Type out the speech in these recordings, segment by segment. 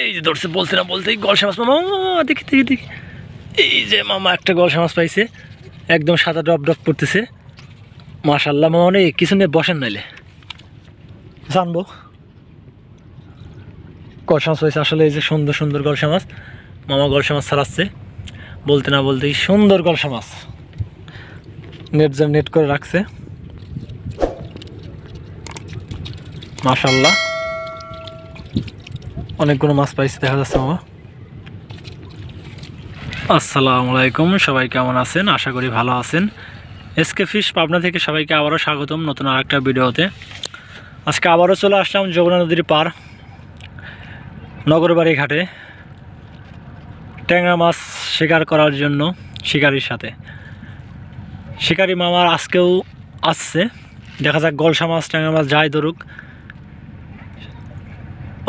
এই যে ধরছে বলতে না বলতেই গলসা মাছ মামা দেখি দেখি দেখি। এই যে মামা একটা গলসা মাছ পাইছে, একদম সাদা ডব ডব করতেছে। মাশাল্লাহ মামা অনেক কিছু নিয়ে বসেন নাইলে। জানব। গলসা মাছ পাইছে, আসলে এই যে সুন্দর সুন্দর গলসা মাছ মামা গলসা মাছ ছাড়াচ্ছে। বলতে না বলতেই সুন্দর গলসা মাছ নেট জ্যাম, নেট করে রাখছে। মাশাল্লাহ অনেকগুলো মাছ পাইছে, দেখা যাচ্ছে মামা। আসসালামু আলাইকুম, সবাই কেমন আছেন? আশা করি ভালো আছেন। এসকে ফিশ পাবনা থেকে সবাইকে আবারও স্বাগতম নতুন আরেকটা ভিডিওতে। আজকে আবারও চলে আসলাম যমুনা নদীর পার নগরবাড়ি ঘাটে। ট্যাংরা মাছ শিকার করার জন্য শিকারির সাথে। শিকারি মামার আজকেও আসছে। দেখা যাক, গলসা মাছ, ট্যাংরা মাছ যাই ধরুক।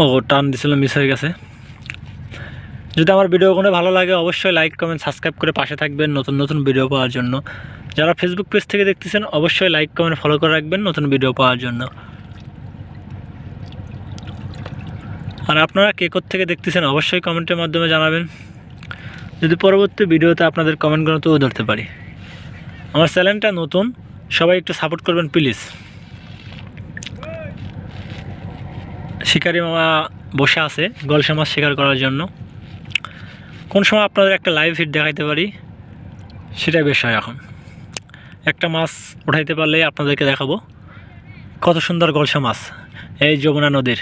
ও, টান দিছিল মিস হয়ে গেছে। যদি আমার ভিডিও কোনো ভালো লাগে, অবশ্যই লাইক কমেন্ট সাবস্ক্রাইব করে পাশে থাকবেন নতুন নতুন ভিডিও পাওয়ার জন্য। যারা ফেসবুক পেজ থেকে দেখতেছেন, অবশ্যই লাইক কমেন্ট ফলো করে রাখবেন নতুন ভিডিও পাওয়ার জন্য। আর আপনারা কে থেকে দেখতেছেন, অবশ্যই কমেন্টের মাধ্যমে জানাবেন। যদি পরবর্তী ভিডিওতে আপনাদের কমেন্টগুলো তুলে ধরতে পারি। আমার চ্যানেলটা নতুন, সবাই একটু সাপোর্ট করবেন প্লিজ শিকারি মামা বসে আছে গলসা মাছ শিকার করার জন্য। কোন সময় আপনাদের একটা লাইভ ফিট দেখাইতে পারি? সেটাই বেশ হয় এখন। একটা মাছ উঠাইতে পারলে আপনাদেরকে দেখাবো। কত সুন্দর গলসা মাছ এই যমুনা নদীর।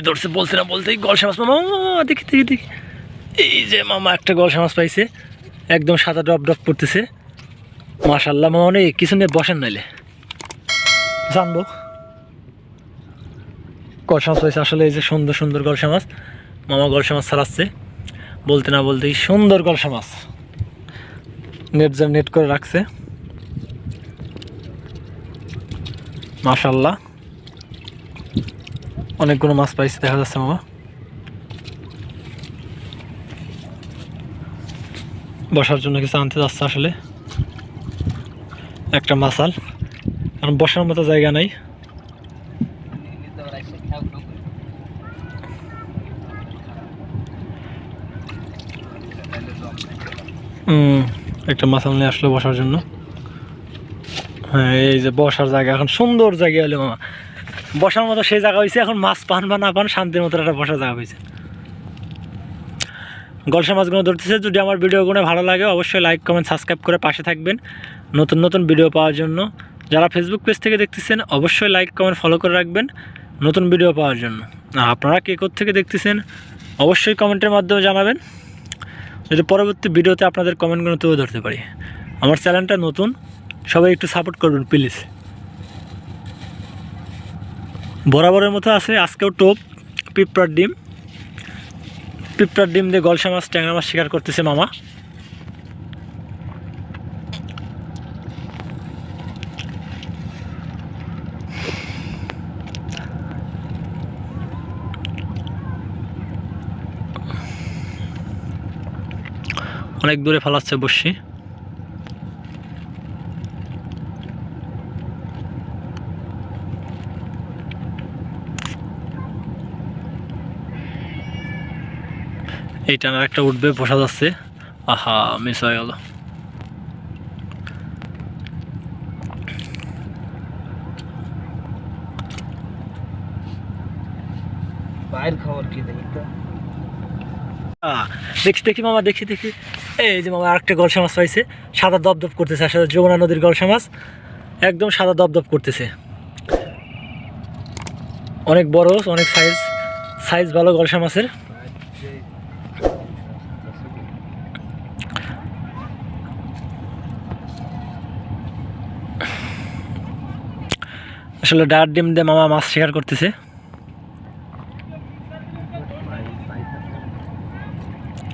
যে ধরছে বলতে না বলতেই গলসা মাছ মামা মামা, দেখি দেখি দেখি। এই যে মামা একটা গলসা মাছ পাইছে একদম সাদা ডব ডব করতেছে। মাশাল্লাহ মামা অনেক কিছু নিয়ে বসেন নাইলে। জানব। গলসা মাছ পাইছে আসলে এই যে সুন্দর সুন্দর গলসা মাছ। মামা গলসা মাছ ছাড়াচ্ছে। বলতে না বলতেই সুন্দর গলসা মাছ। নেট জ্যাম নেট করে রাখছে। মাশাল্লাহ অনেকগুলো মাছ পাইছে, দেখা যাচ্ছে মামা। বসার জন্য কিছু আনতে যাচ্ছে আসলে। একটা মাসাল কারণ বসার মতো জায়গা নাই। একটা মাসাল নিয়ে আসলো বসার জন্য। হ্যাঁ এই যে বসার জায়গা। এখন সুন্দর জায়গা হলো মামা। বসার মতো সেই জায়গা হয়েছে এখন মাছ পান বা না পান শান্তির মতো একটা বসার জায়গা হয়েছে গলসা মাছগুলো ধরতেছে, যদি আমার ভিডিওগুলো ভালো লাগে, অবশ্যই লাইক কমেন্ট সাবস্ক্রাইব করে পাশে থাকবেন নতুন নতুন ভিডিও পাওয়ার জন্য। যারা ফেসবুক পেজ থেকে দেখতেছেন, অবশ্যই লাইক কমেন্ট ফলো করে রাখবেন নতুন ভিডিও পাওয়ার জন্য। আর আপনারা কে থেকে দেখতেছেন, অবশ্যই কমেন্টের মাধ্যমে জানাবেন। যদি পরবর্তী ভিডিওতে আপনাদের কমেন্টগুলো তুলে ধরতে পারি। আমার চ্যানেলটা নতুন, সবাই একটু সাপোর্ট করবেন প্লিজ বরাবরের মতো আছে, আজকেও টোপ, পিঁপড়ার ডিম। পিঁপড়ার ডিম দিয়ে গলসা মাছ, ট্যাংরা মাছ শিকার করতেছে মামা। অনেক দূরে ফালাচ্ছে বসছি এই টানার একটা উঠবে বসা যাচ্ছে। আহা মিস হয়ে গেল। দেখি দেখি দেখি মামা দেখি দেখি এই যে মামা আরেকটা গলসা মাছ পাইছে। সাদা দপদপ করতেছে আসলে যমুনা নদীর গলসা মাছ। একদম সাদা দপদপ করতেছে। অনেক বড় অনেক সাইজ সাইজ ভালো গলসা মাছের। আসলে ডার ডিম দিয়ে মামা মাছ শিকার করতেছে।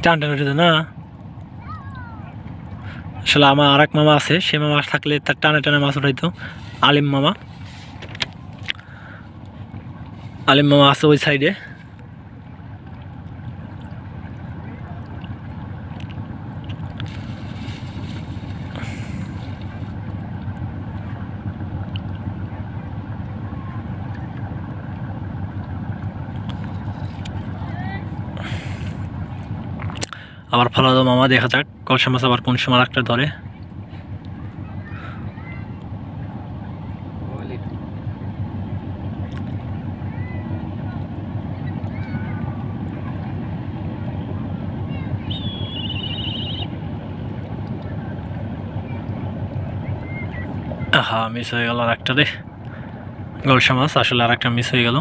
টান টান উঠে না। আসলে আমার আর এক মামা আছে, সে মামা থাকলে তার টানে টানে মাছ উঠাইতো, আলিম মামা। আলিম মামা আছে ওই সাইডে আবার ফলাদো মামা, দেখা যাক কলসা মাছ আবার কোন সময় একটা ধরে। হ্যাঁ মিস হয়ে গেল আর একটা রে। গলসা মাছ, আসলে আর একটা মিস হয়ে গেল।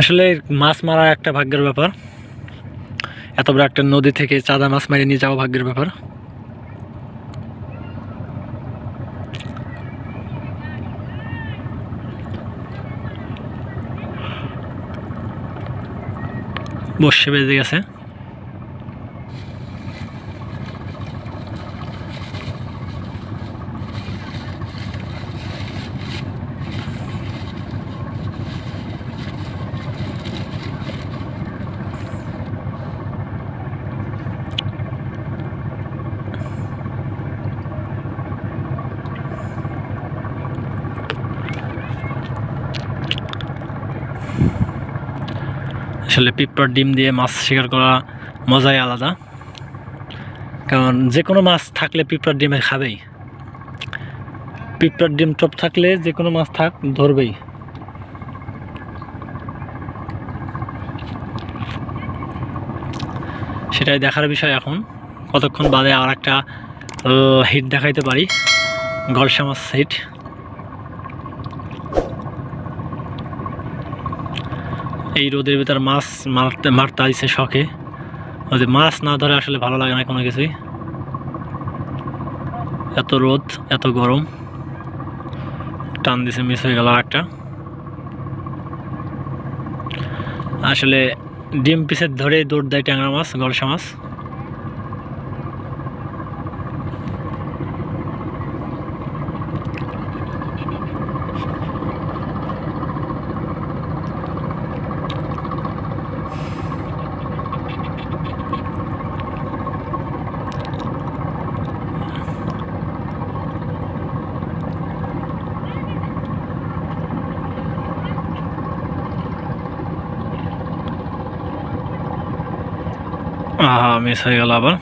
আসলে মাছ মারা একটা ভাগ্যের ব্যাপার। এত বড় একটা নদী থেকে চাঁদা মাছ মারিয়ে নিয়ে যাওয়া ভাগ্যের ব্যাপার। বসে বেজে গেছে। আসলে পিঁপড়ার ডিম দিয়ে মাছ শিকার করা মজাই আলাদা। কারণ যে কোনো মাছ থাকলে পিঁপড়ার ডিমে খাবেই। পিঁপড়ার ডিম টপ থাকলে যে কোনো মাছ থাক, ধরবেই। সেটাই দেখার বিষয় এখন। কতক্ষণ বাদে আর একটা হিট দেখাইতে পারি। গলসা মাছ হিট এই রোদের ভেতর মাছ মারতে মারতে আসছে শখে। ওদের মাছ না ধরে আসলে ভালো লাগে না কোনো কিছুই। এত রোদ, এত গরম। টান দিছে মিস হয়ে গেল একটা আসলে ডিম পিসের ধরে দৌড় দেয় ট্যাংরা মাছ, গলসা মাছ। আহা মিস হয়ে গেল আবার